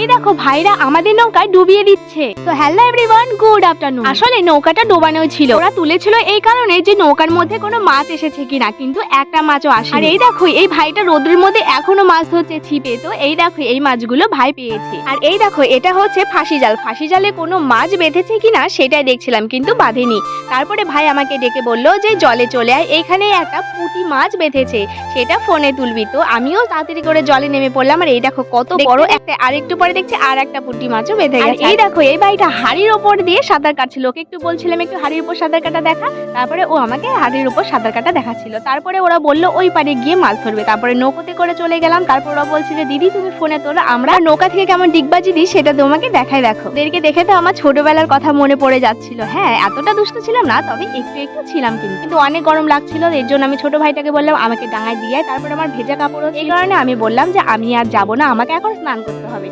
এই দেখো ভাইরা আমাদের নৌকায় ডুবিয়ে দিচ্ছে। তো হ্যালো এভরিওয়ান গুড আফটারনুন আসলে নৌকাটা ডোবানো ছিল। ওরা তুলেছিল এই কারণে যে নৌকার মধ্যে কোনো মাছ এসেছে কিনা কিন্তু একটা মাছও আসে আর এই দেখো এই ভাইটা রোদ্রের মধ্যে এখনও মাছ ধরছে ছিপে। তো এই দেখো এই মাছগুলো ভাই পেয়েছে। আর এই দেখো এটা হচ্ছে ফাঁসি জাল। ফাঁসি জালে কোনো মাছ বেঁধেছে কিনা সেটাই দেখছিলাম কিন্তু বাঁধেনি। তারপরে ভাই আমাকে ডেকে বলল যে জলে চলে আয়। এখানে একটা পুঁটি মাছ বেঁধেছে। সেটা ফোনে তুলবি। তো আমিও তাড়াতাড়ি করে জলে নেমে পড়লাম। আর এই দেখো কত বড় একটা আরেকটু পরে দেখছি আর একটা পুঁটি মাছও বেঁধে গেছে। এই দেখো এই বাড়িটা হাড়ির ওপর দিয়ে সাঁতার কাটছিল ওকে একটু বলছিলাম একটু হাড়ির উপর সাঁতার কাটা দেখা। তারপরে ও আমাকে হাড়ির উপর সাঁতার কাটা দেখাচ্ছিল। তারপরে ওরা বলল ওই পারে গিয়ে মাছ ধরবে। তারপরে নৌকোতে করে চলে গেলাম। তারপর ওরা বলছিল দিদি তুমি ফোনে তোলো আমরা নৌকা থেকে কেমন ডিগবাজি দিই সেটা তোমাকে দেখাই দেখো। ওদেরকে দেখে তো আমার ছোটবেলার কথা মনে পড়ে যাচ্ছিল। হ্যাঁ এতটা দুষ্ট ছিলাম না তবে একটু একটু ছিলাম কিন্তু। কিন্তু অনেক গরম লাগছিল এর জন্য আমি ছোট ভাইটাকে বললাম আমাকে ডাঙায় দিয়ে। তারপর আমার ভেজা কাপড় এই কারণে আমি বললাম যে আমি আর যাব না আমাকে এখন স্নান করতে হবে।